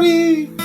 Story!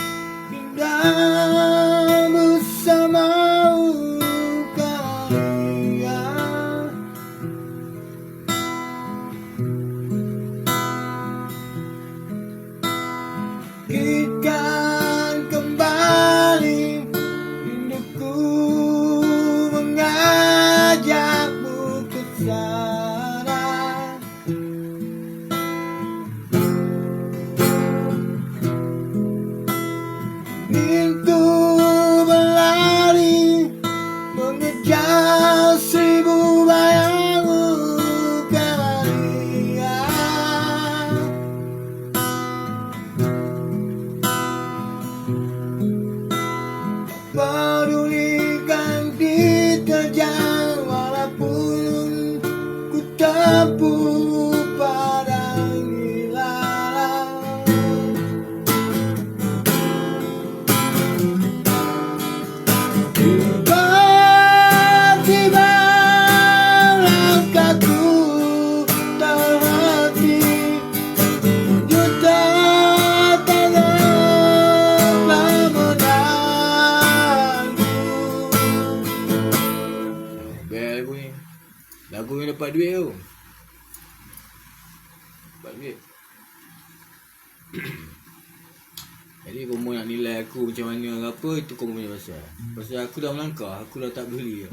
Jadi kau mau nak nilai aku macam mana ke apa itu kau punya pasal. Pasal aku dah melangkah, aku dah tak beli.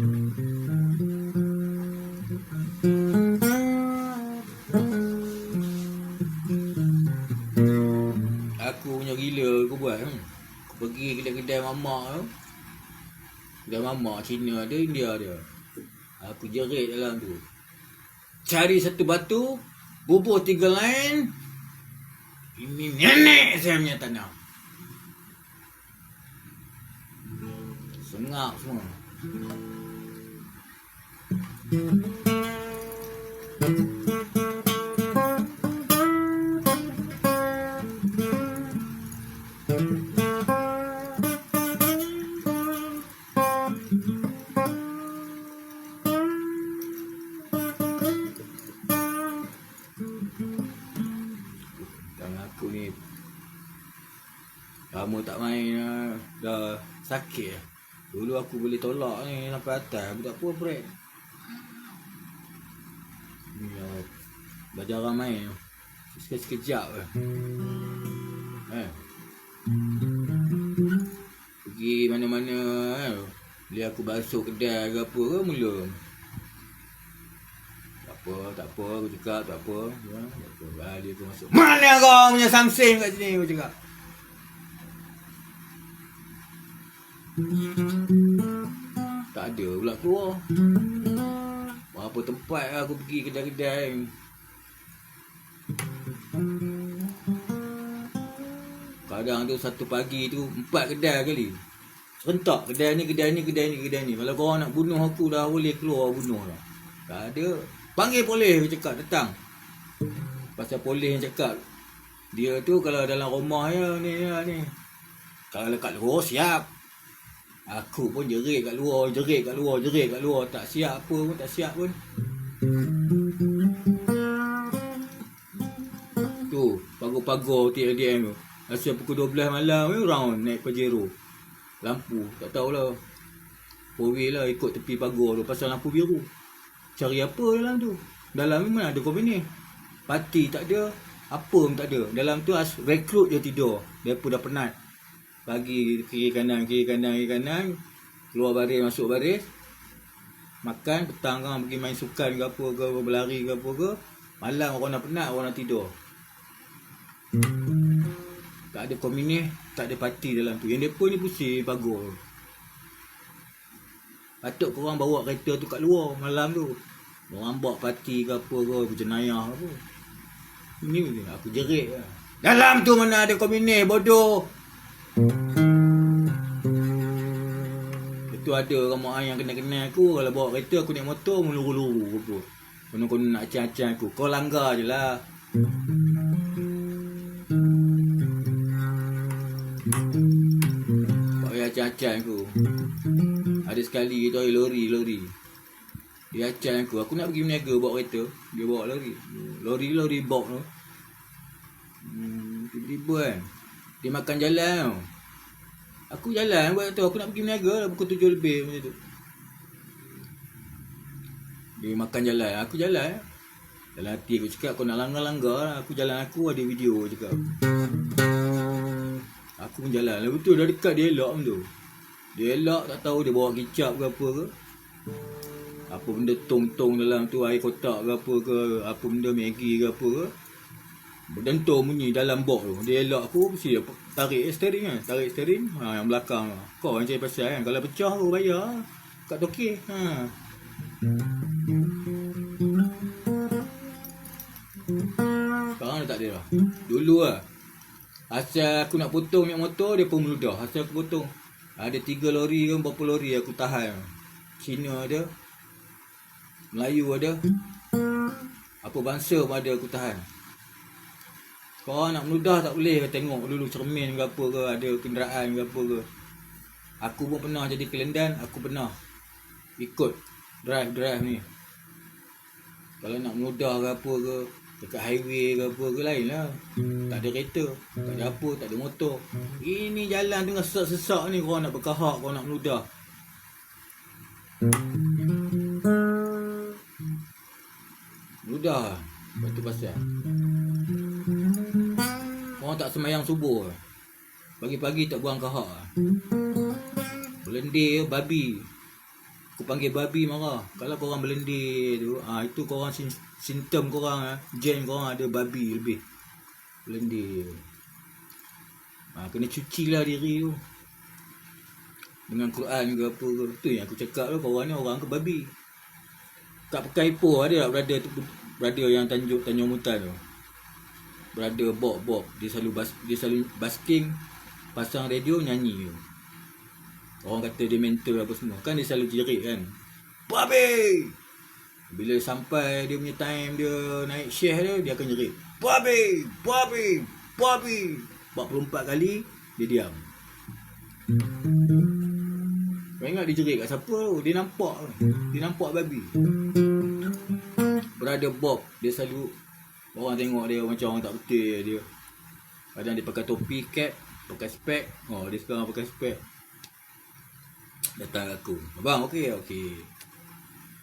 Aku punya gila aku buat. Hmm. Aku pergi kedai-kedai mamak tu. Kedai mamak Cina ada, India ada. Aku jerit dalam tu. Cari satu batu, bubuh tiga lain. Ini nenek saya punya tanah. Sengak semua. Dan aku ni Lama tak main lah. Dah sakit lah. Dulu aku boleh tolak ni sampai atas. Aku tak apa break. Lah. Dah jarang main. Sekejap-sekejap lah. Eh. Pergi mana-mana eh. Beli aku basuh kedai ke apa ke mula. Tak apa, tak apa. Aku cakap tak apa. Ya, tak apa. Balik aku masuk. Mana kau punya samsing kat sini? Aku cakap. Tak ada pula keluar. Berapa tempat lah aku pergi kedai-kedai. Kadang tu satu pagi tu empat kedai kali. Serentak kedai ni, kedai ni, kedai ni, kedai ni. Kalau korang nak bunuh aku dah boleh keluar bunuh lah. Tak ada. Panggil polis aku cakap datang. Pasal polis yang cakap. Dia tu kalau dalam rumah ya ni ya, ni. Kalau kat luar siap. Aku pun jerit kat luar, jerit kat luar, jerit kat luar. Tak siap apa pun, tak siap pun. Tu, pagar-pagar TLDM tu. Asal pukul 12 malam ni round naik Pajero. Lampu, tak tahulah. Way lah ikut tepi pagar tu pasal lampu biru. Cari apa dalam tu? Dalam ni mana ada kau ni? Parti tak ada, apa pun tak ada. Dalam tu as rekrut je tidur. Dia pun dah penat. Pagi kiri kanan, kiri kanan, kiri kanan. Keluar baris, masuk baris. Makan, petang kan pergi main sukan ke apa ke, berlari ke apa ke. Malam orang dah penat, orang dah tidur. Tak ada komunis, tak ada parti dalam tu. Yang depa ni pusing pagar. Patut korang bawa kereta tu kat luar malam tu. Orang bawa parti ke apa ke, berjenayah apa. Ini ni aku jerit lah. Dalam tu mana ada komunis bodoh. Itu ada ramai yang kenal-kenal aku. Kalau bawa kereta aku naik motor Meluru-luru aku Konon-konon nak acah-acah aku. Kau langgar je lah. Tak payah acah-acah aku. Ada sekali tu ada lori lori. Dia acah aku. Aku nak pergi berniaga bawa kereta. Dia bawa lori. Lori lori box tu. Hmm, Tiba-tiba kan Dia makan jalan tau. Aku jalan buat tu. Aku nak pergi meniaga lah pukul tujuh lebih macam tu. Dia makan jalan. Aku jalan. Dalam hati aku cakap kau nak langgar-langgar lah. Aku jalan aku ada video cakap. Aku pun jalan. Lepas tu dah dekat dia elok tu. Dia elok tak tahu dia bawa kicap ke apa ke. Apa benda tong-tong dalam tu air kotak ke apa ke. Apa benda Maggi ke apa ke. Berdentur bunyi dalam box tu. Dia elok aku mesti dia tarik steering kan. Tarik steering. Ha, yang belakang. Kau yang cari pasal kan. Kalau pecah kau bayar. Kat toke. Ha. Sekarang dah tak ada dah. Dulu lah. Asal aku nak potong minyak motor, dia pun meludah. Asal aku potong. Ada tiga lori ke berapa lori aku tahan. Cina ada. Melayu ada. Apa bangsa pun ada aku tahan. Kau nak meludah tak boleh ke tengok dulu cermin ke apa ke, ada kenderaan ke apa ke. Aku pun pernah jadi kelendan, aku pernah ikut drive-drive ni. Kalau nak meludah ke apa ke, dekat highway ke apa ke lain lah. Tak ada kereta, tak ada apa, tak ada motor. Ini jalan tengah sesak-sesak ni kau nak berkahak, kau nak meludah. Meludah. Batu pasal. Orang tak semayang subuh. Pagi-pagi tak buang kahak. Belendir babi. Aku panggil babi marah. Kalau korang belendir tu, ah itu korang sim- simptom korang ah. Gen korang ada babi lebih. Belendir. Ah kena cucilah diri tu. Dengan Quran ke apa ke. Tu yang aku cakap tu korang ni orang ke babi. Kat Pekai Ipoh ada tak brother brother yang Tanjung Tanjung Mutan tu. Brother Bob Bob dia selalu bas, dia selalu basking pasang radio nyanyi tu. Orang kata dia mentor apa semua. Kan dia selalu jerit kan. Babi! Bila sampai dia punya time dia naik share dia, dia akan jerit. Babi! Babi! Babi! 44 kali, dia diam. Kau ingat dia jerit kat siapa? Dia nampak. Dia nampak babi. Brother Bob, dia selalu orang tengok dia macam orang tak betul dia. Kadang dia pakai topi, cap, pakai spek. Oh, dia sekarang pakai spek. Datang aku. Abang, okey, okey.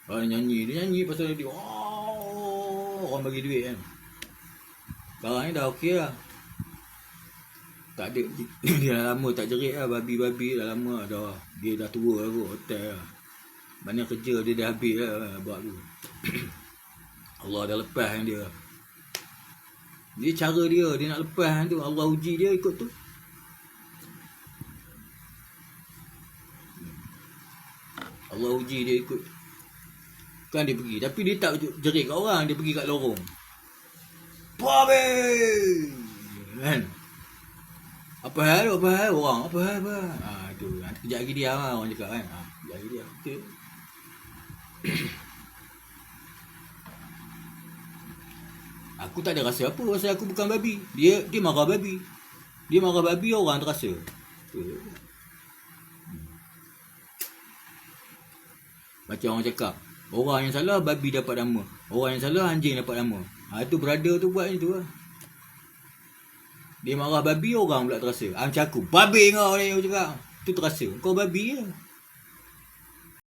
Orang nyanyi, dia nyanyi pasal dia. Oh, orang bagi duit kan. Barang ni dah okey lah. Tak ada dia dah lama tak jerit lah babi-babi dah lama dah. Dia dah tua lah kot hotel lah. Mana kerja dia dah habis lah buat tu. Allah dah lepas dia. Dia cara dia, dia nak lepas tu. Allah uji dia ikut tu. Allah uji dia ikut. Kan dia pergi. Tapi dia tak jerit kat orang. Dia pergi kat lorong. Kan? Apa hal? Apa hal? Orang. Apa hal? Apa hal? Ha, tu. Nanti kejap lagi dia lah. Orang cakap kan. Ha, kejap lagi dia. Okay. Aku tak ada rasa apa pasal aku bukan babi. Dia dia marah babi. Dia marah babi orang terasa. Macam orang cakap, orang yang salah babi dapat nama. Orang yang salah anjing dapat nama. Ha tu brother tu buat macam tu lah. Dia marah babi orang pula terasa. Ha, macam aku, babi kau ni aku cakap. Tu terasa. Kau babi je.